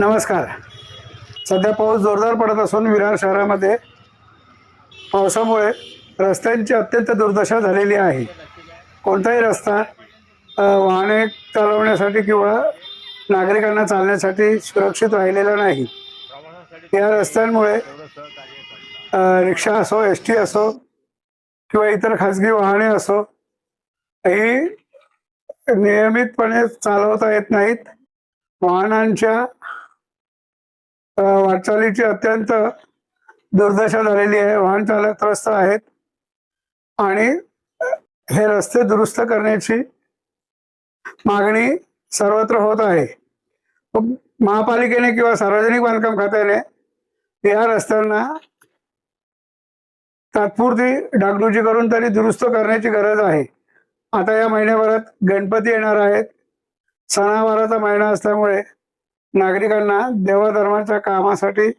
नमस्कार. सध्या पाऊस जोरदार पडत असून विरार शहरामध्ये पावसामुळे रस्त्यांची अत्यंत दुर्दशा झालेली आहे. कोणताही रस्ता वाहने चालवण्यासाठी किंवा नागरिकांना चालण्यासाठी सुरक्षित राहिलेला नाही. या रस्त्यांमुळे रिक्षा असो एस टी असो किंवा इतर खाजगी वाहने असो ही नियमितपणे चालवता येत नाहीत. वाहनांच्या वाटचालीची अत्यंत दुर्दशा झालेली आहे. वाहन चालक त्रस्त आहेत. आणि हे रस्ते दुरुस्त करण्याची मागणी सर्वत्र होत आहे. महापालिकेने किंवा सार्वजनिक बांधकाम खात्याने या रस्त्यांना तात्पुरती डागडुजी करून तरी दुरुस्त करण्याची गरज आहे. आता या महिन्याभरात गणपती येणार आहेत. सणावाराचा महिना असल्यामुळे नागरिकांना देवधर्माच्या कामासाठी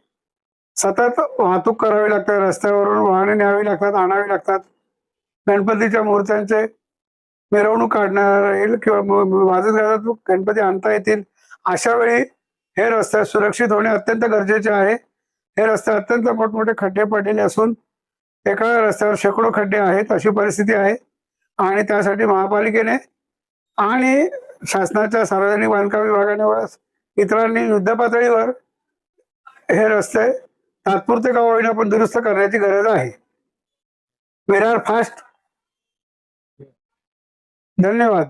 सतत वाहतूक करावी लागते. रस्त्यावरून वाहने न्यावी लागतात आणावी लागतात. गणपतीच्या मूर्त्यांचे मिरवणूक काढणार येईल किंवा वाजत गाजत गणपती आणता येतील. अशा वेळी हे रस्ते सुरक्षित होणे अत्यंत गरजेचे आहे. हे रस्ते अत्यंत मोठमोठे खड्डे पडलेले असून एका रस्त्यावर शेकडो खड्डे आहेत अशी परिस्थिती आहे. आणि त्यासाठी महापालिकेने आणि शासनाच्या सार्वजनिक बांधकाम विभागाने व इतरांनी युद्धपातळीवर हे रस्ते तात्पुरते का होईना पण दुरुस्त करण्याची गरज आहे. विरार फास्ट धन्यवाद.